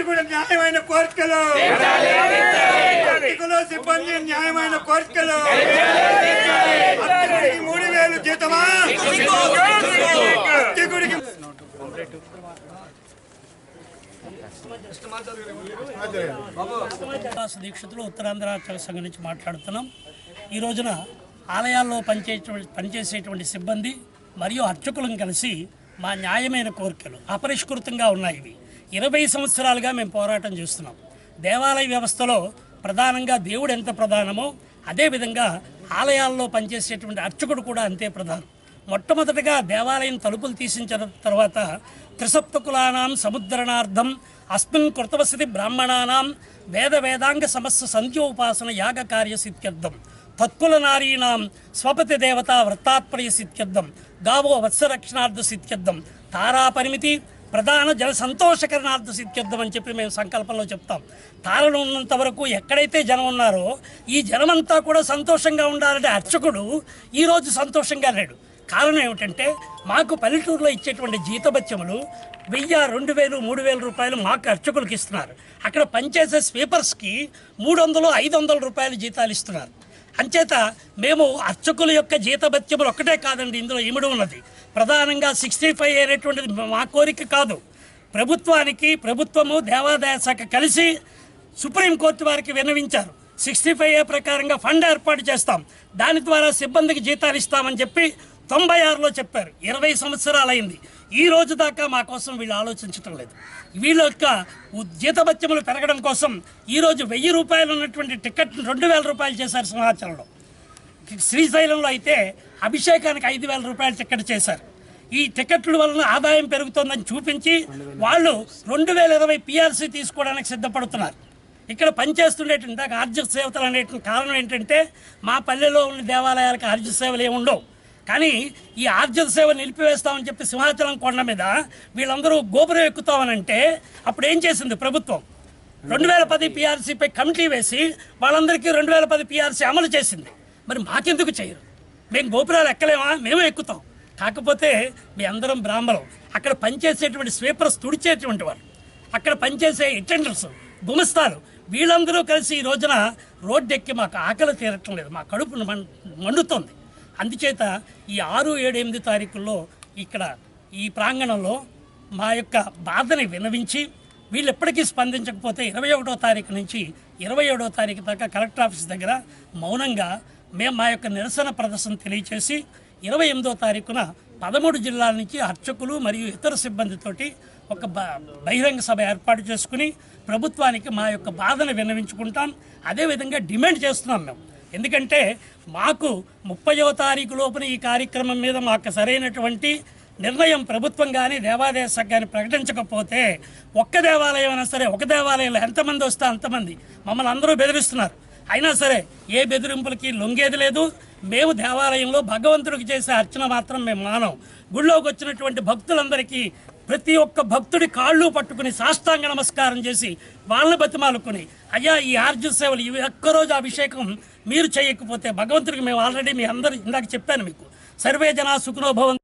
ఇప్పుడు న్యాయమైన కోరికలు అర్చకులు సిబ్బంది న్యాయమైన కోరికలు మూడు వేలు జీతమా? అర్చకుడికి దాస దీక్షితులు ఉత్తరాంధ్ర సంఘం నుంచి మాట్లాడుతున్నాం. ఈ రోజున ఆలయాల్లో పనిచే పనిచేసేటువంటి సిబ్బంది మరియు అర్చకులను కలిసి మా న్యాయమైన కోరికలు అపరిష్కృతంగా ఉన్నాయి ఇవి. ఇరవై సంవత్సరాలుగా మేము పోరాటం చేస్తున్నాం. దేవాలయ వ్యవస్థలో ప్రధానంగా దేవుడు ఎంత ప్రధానమో అదేవిధంగా ఆలయాల్లో పనిచేసేటువంటి అర్చకుడు కూడా అంతే ప్రధానం. మొట్టమొదటగా దేవాలయం తలుపులు తీసించిన తర్వాత త్రిసప్తకులానాం సముద్రణార్థం అస్మిన్ కృతవసతి బ్రాహ్మణానాం వేద వేదాంగ సమస్య సంధ్యోపాసన యాగ కార్య సిద్ధ్యర్థం తత్కుల నారీణాం స్వపతి దేవత వ్రతాత్పర్య సిత్యర్థం గావో వత్సరక్షణార్థ సిత్యర్థం తారా పరిమితి ప్రధాన జన సంతోషకరణార్థ సిద్ధ్యర్థం అని చెప్పి మేము సంకల్పంలో చెప్తాం. తారలు ఉన్నంత వరకు ఎక్కడైతే జనం ఉన్నారో ఈ జనమంతా కూడా సంతోషంగా ఉండాలంటే అర్చకుడు ఈరోజు సంతోషంగా లేడు. కారణం ఏమిటంటే మాకు పల్లెటూరులో ఇచ్చేటువంటి జీతభత్యములు వెయ్యి రెండు వేలు మూడు వేల రూపాయలు మాకు అర్చకులకు ఇస్తున్నారు. అక్కడ పనిచేసే స్వీపర్స్కి మూడు వందలు ఐదు వందల రూపాయలు జీతాలు ఇస్తున్నారు. అంచేత మేము అర్చకుల యొక్క జీతభత్యములు ఒక్కటే కాదండి ఇందులో ఇమిడి ఉన్నది. ప్రధానంగా సిక్స్టీ ఫైవ్ అనేటువంటిది మా కోరిక కాదు. ప్రభుత్వానికి ప్రభుత్వము దేవాదాయ శాఖ కలిసి సుప్రీంకోర్టు వారికి విన్నవించారు. సిక్స్టీ ఫైవ్ ఏ ప్రకారంగా ఫండ్ ఏర్పాటు చేస్తాం. దాని ద్వారా సిబ్బందికి జీతాలు ఇస్తామని చెప్పి తొంభై ఆరులో చెప్పారు. ఇరవై సంవత్సరాలు అయింది ఈ రోజు దాకా మా కోసం వీళ్ళు ఆలోచించటం లేదు. వీళ్ళ యొక్క జీతభత్యములు పెరగడం కోసం ఈరోజు వెయ్యి రూపాయలు ఉన్నటువంటి టికెట్ రెండు వేల రూపాయలు చేశారు సింహాచలంలో. శ్రీశైలంలో అయితే అభిషేకానికి ఐదు వేల రూపాయలు టికెట్ చేశారు. ఈ టికెట్ల వలన ఆదాయం పెరుగుతోందని చూపించి వాళ్ళు రెండు వేల ఇరవై పిఆర్సీ తీసుకోవడానికి సిద్ధపడుతున్నారు. ఇక్కడ పనిచేస్తుండేటువంటి ఆర్జ సేవతలు అనేటి కారణం ఏంటంటే మా పల్లెలో ఉన్న దేవాలయాలకు ఆర్జ సేవలు ఏమి ఉండవు కానీ ఈ ఆర్జన సేవ నిలిపివేస్తామని చెప్పి సింహాచలం కొండ మీద వీళ్ళందరూ గోపురం ఎక్కుతామనంటే అప్పుడు ఏం చేసింది ప్రభుత్వం? రెండు వేల పది పిఆర్సీపై కమిటీ వేసి వాళ్ళందరికీ రెండు వేల పది పిఆర్సీ అమలు చేసింది. మరి మాకెందుకు చేయరు? మేము గోపురాలు ఎక్కలేమా? మేమే ఎక్కుతాం. కాకపోతే మీ అందరం బ్రాహ్మణం. అక్కడ పనిచేసేటువంటి స్వీపర్స్ తుడిచేటువంటి వాళ్ళు అక్కడ పనిచేసే అటెండర్స్ గుమస్తాలు వీళ్ళందరూ కలిసి ఈ రోజున రోడ్డెక్కి మాకు ఆకలి తీరటం లేదు. మా కడుపు మండుతోంది. అందుచేత ఈ ఆరు ఏడు ఎనిమిది తారీఖుల్లో ఇక్కడ ఈ ప్రాంగణంలో మా యొక్క బాధని వినవించి వీళ్ళు ఎప్పటికీ స్పందించకపోతే ఇరవై ఒకటో తారీఖు నుంచి ఇరవై ఏడో తారీఖు దాకా కలెక్టర్ ఆఫీస్ దగ్గర మౌనంగా మేము మా యొక్క నిరసన ప్రదర్శన తెలియచేసి ఇరవై ఎనిమిదో తారీఖున పదమూడు జిల్లాల నుంచి అర్చకులు మరియు ఇతర సిబ్బందితోటి ఒక బహిరంగ సభ ఏర్పాటు చేసుకుని ప్రభుత్వానికి మా యొక్క బాధను విన్నవించుకుంటాం. అదేవిధంగా డిమాండ్ చేస్తున్నాం మేము. ఎందుకంటే మాకు ముప్పయో తారీఖు లోపున ఈ కార్యక్రమం మీద మాకు సరైనటువంటి నిర్ణయం ప్రభుత్వం కానీ దేవాదాయ శాఖ కానీ ప్రకటించకపోతే ఒక్క దేవాలయం అయినా సరే ఒక దేవాలయంలో ఎంతమంది వస్తే అంతమంది. మమ్మల్ని అందరూ బెదిరిస్తున్నారు. అయినా సరే ఏ బెదిరింపులకి లొంగేది లేదు. మేము దేవాలయంలో భగవంతుడికి చేసే అర్చన మాత్రం మేము మానం. గుళ్ళోకి వచ్చినటువంటి భక్తులందరికీ ప్రతి ఒక్క భక్తుడి కాళ్ళు పట్టుకుని సాష్టాంగ నమస్కారం చేసి వాళ్ళని బతిమాలుకుని అయ్యా ఈ ఆర్జు సేవలు ఇవి ఒక్కరోజు అభిషేకం మీరు చేయకపోతే భగవంతుడికి మేము ఆల్రెడీ మీ అందరు ఇందాక చెప్పాను మీకు. సర్వే జనా సుఖనోభవం